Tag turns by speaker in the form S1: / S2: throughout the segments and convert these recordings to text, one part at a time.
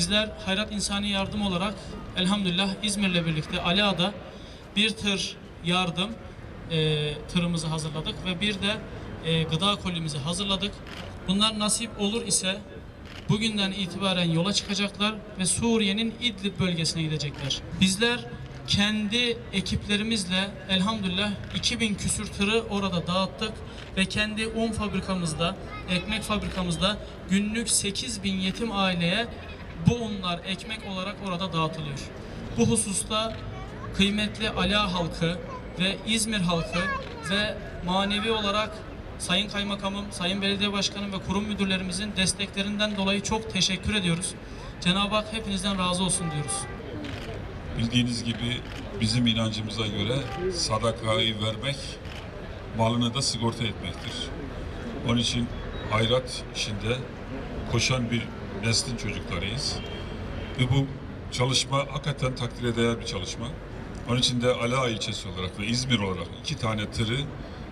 S1: Bizler Hayrat İnsani Yardım olarak elhamdülillah İzmir'le birlikte Ali Ağa'da bir tır yardım e, tırımızı hazırladık ve bir de e, gıda kolimizi hazırladık. Bunlar nasip olur ise bugünden itibaren yola çıkacaklar ve Suriye'nin İdlib bölgesine gidecekler. Bizler kendi ekiplerimizle elhamdülillah 2000 küsür tırı orada dağıttık ve kendi un fabrikamızda, ekmek fabrikamızda günlük 8000 yetim aileye bu unlar ekmek olarak orada dağıtılıyor. Bu hususta kıymetli Ala halkı ve İzmir halkı ve manevi olarak Sayın Kaymakamım, Sayın Belediye Başkanım ve kurum müdürlerimizin desteklerinden dolayı çok teşekkür ediyoruz. Cenab-ı Hak hepinizden razı olsun diyoruz.
S2: Bildiğiniz gibi bizim inancımıza göre sadakayı vermek malını da sigorta etmektir. Onun için hayrat işinde koşan bir neslin çocuklarıyız. Ve bu çalışma hakikaten takdire değer bir çalışma. Onun için de Ala ilçesi olarak ve İzmir olarak iki tane tırı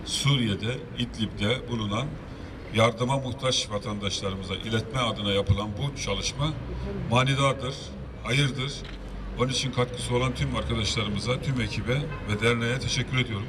S2: Suriye'de, İdlib'de bulunan yardıma muhtaç vatandaşlarımıza iletme adına yapılan bu çalışma manidardır, hayırdır. Onun için katkısı olan tüm arkadaşlarımıza, tüm ekibe ve derneğe teşekkür ediyorum.